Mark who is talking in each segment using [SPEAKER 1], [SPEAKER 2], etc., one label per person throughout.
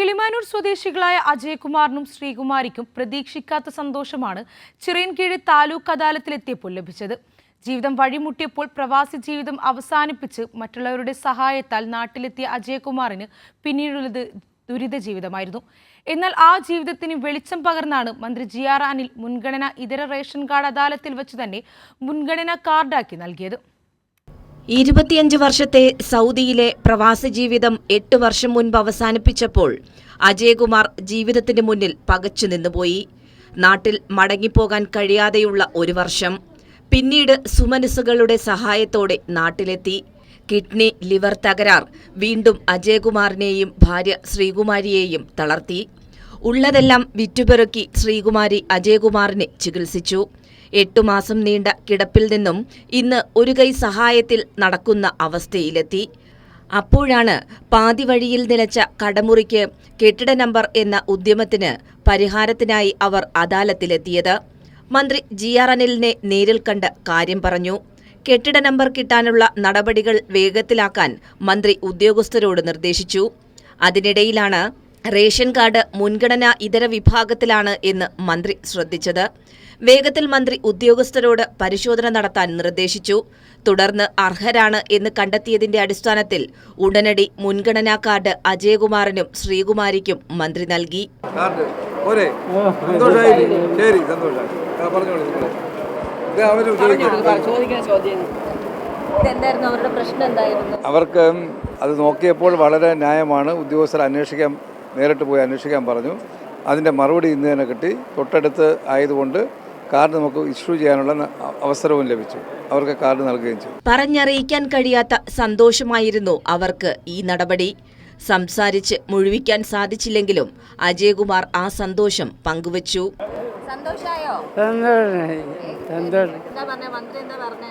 [SPEAKER 1] കിളിമാനൂർ സ്വദേശികളായ അജയകുമാറിനും ശ്രീകുമാരിക്കും പ്രതീക്ഷിക്കാത്ത സന്തോഷമാണ് ചിറയൻകീഴ് താലൂക്ക് അദാലത്തിലെത്തിയപ്പോൾ ലഭിച്ചത്. ജീവിതം വഴിമുട്ടിയപ്പോൾ പ്രവാസി ജീവിതം അവസാനിപ്പിച്ച് മറ്റുള്ളവരുടെ സഹായത്താൽ നാട്ടിലെത്തിയ അജയകുമാറിന് പിന്നീടുള്ളത് ദുരിത ജീവിതമായിരുന്നു. എന്നാൽ ആ ജീവിതത്തിന് വെളിച്ചം പകർന്നാണ് മന്ത്രി ജി ആർ അനിൽ മുൻഗണന ഇതര റേഷൻ കാർഡ് അദാലത്തിൽ വെച്ച് തന്നെ മുൻഗണന കാർഡാക്കി നൽകിയത്.
[SPEAKER 2] ഇരുപത്തിയഞ്ച് വർഷത്തെ സൗദിയിലെ പ്രവാസ ജീവിതം എട്ട് വർഷം മുൻപ് അവസാനിപ്പിച്ചപ്പോൾ അജയകുമാർ ജീവിതത്തിന് മുന്നിൽ പകച്ചു നിന്നുപോയി. നാട്ടിൽ മടങ്ങിപ്പോകാൻ കഴിയാതെയുള്ള ഒരു വർഷം. പിന്നീട് സുമനസ്സുകളുടെ സഹായത്തോടെ നാട്ടിലെത്തി. കിഡ്നി ലിവർ തകരാർ വീണ്ടും അജയകുമാറിനെയും ഭാര്യ ശ്രീകുമാരിയെയും തളർത്തി. ഉള്ളതെല്ലാം വിറ്റുപെറുക്കി ശ്രീകുമാരി അജയകുമാറിനെ ചികിത്സിച്ചു. എട്ടു മാസം നീണ്ട കിടപ്പിൽ നിന്നും ഇന്ന് ഒരു കൈ സഹായത്തിൽ നടക്കുന്ന അവസ്ഥയിലെത്തി. അപ്പോഴാണ് പാതി വഴിയിൽ നിലച്ച കടമുറിക്ക് കെട്ടിട നമ്പർ എന്ന ഉദ്യമത്തിന് പരിഹാരത്തിനായി അവർ അദാലത്തിലെത്തിയത്. മന്ത്രി ജി ആർ അനിലിനെ നേരിൽ കണ്ട് കാര്യം പറഞ്ഞു. കെട്ടിട നമ്പർ കിട്ടാനുള്ള നടപടികൾ വേഗത്തിലാക്കാൻ മന്ത്രി ഉദ്യോഗസ്ഥരോട് നിർദ്ദേശിച്ചു. അതിനിടയിലാണ് റേഷൻ കാർഡ് മുൻഗണന ഇതര വിഭാഗത്തിലാണ് എന്ന് മന്ത്രി ശ്രദ്ധിച്ചത്. വേഗത്തിൽ മന്ത്രി ഉദ്യോഗസ്ഥരോട് പരിശോധന നടത്താൻ നിർദ്ദേശിച്ചു. തുടർന്ന് അർഹരാണ് എന്ന് കണ്ടെത്തിയതിന്റെ അടിസ്ഥാനത്തിൽ ഉടനടി മുൻഗണനാ കാർഡ് അജയകുമാറിനും ശ്രീകുമാരിക്കും മന്ത്രി നൽകി.
[SPEAKER 3] അവർക്ക് അത് നോക്കിയപ്പോൾ വളരെ ന്യായമാണ്. ഉദ്യോഗസ്ഥർ അന്വേഷിക്കാൻ നേരിട്ട് പോയി അന്വേഷിക്കാൻ പറഞ്ഞു. അതിന്റെ മറുപടി ഇന്ന് തന്നെ കിട്ടി. തൊട്ടടുത്ത് ആയതുകൊണ്ട് കാർഡ് നമുക്ക് ഇഷ്യൂ ചെയ്യാനുള്ള അവസരവും ലഭിച്ചു. അവർക്ക് കാർഡ് നൽകുകയും ചെയ്തു.
[SPEAKER 2] പറഞ്ഞറിയിക്കാൻ കഴിയാത്ത സന്തോഷമായിരുന്നു അവർക്ക് ഈ നടപടി. സംസാരിച്ച് മുഴുവിക്കാൻ സാധിച്ചില്ലെങ്കിലും അജയകുമാർ ആ സന്തോഷം പങ്കുവച്ചു.
[SPEAKER 4] സന്തോഷായോ?
[SPEAKER 5] സന്തോഷം.
[SPEAKER 4] എന്താ പറഞ്ഞ? മന്ത്രി പറഞ്ഞേ?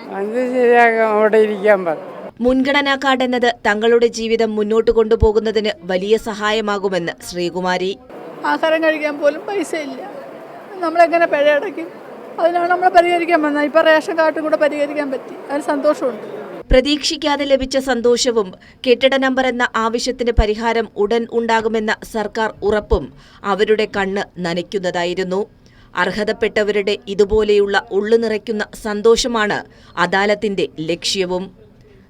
[SPEAKER 5] ശരിയാക്കാം അവിടെ ഇരിക്കാൻ പറ
[SPEAKER 2] മുൻഗണനാ കാർഡ് എന്നത് തങ്ങളുടെ ജീവിതം മുന്നോട്ട് കൊണ്ടുപോകുന്നതിന് വലിയ സഹായമാകുമെന്ന് ശ്രീകുമാരി.
[SPEAKER 6] ആഹാരം കഴിക്കാൻ പോലും പൈസ ഇല്ല നമ്മളെങ്ങനെ പിഴ അടയ്ക്കും? അതിനാണ് നമ്മൾ പരിഹരിക്കാൻ വന്നത്. ഇപ്പൊ റേഷൻ കാർഡും കൂടെ പരിഹരിക്കാൻ പറ്റി. അതിന് സന്തോഷമുണ്ട്.
[SPEAKER 2] പ്രതീക്ഷിക്കാതെ ലഭിച്ച സന്തോഷവും കെട്ടിട നമ്പർ എന്ന ആവശ്യത്തിന് പരിഹാരം ഉടൻ ഉണ്ടാകുമെന്ന സർക്കാർ ഉറപ്പും അവരുടെ കണ്ണ് നനയ്ക്കുന്നതായിരുന്നു. അർഹതപ്പെട്ടവരുടെ ഇതുപോലെയുള്ള ഉള്ളു നിറയ്ക്കുന്ന സന്തോഷമാണ് അദാലത്തിന്റെ ലക്ഷ്യവും.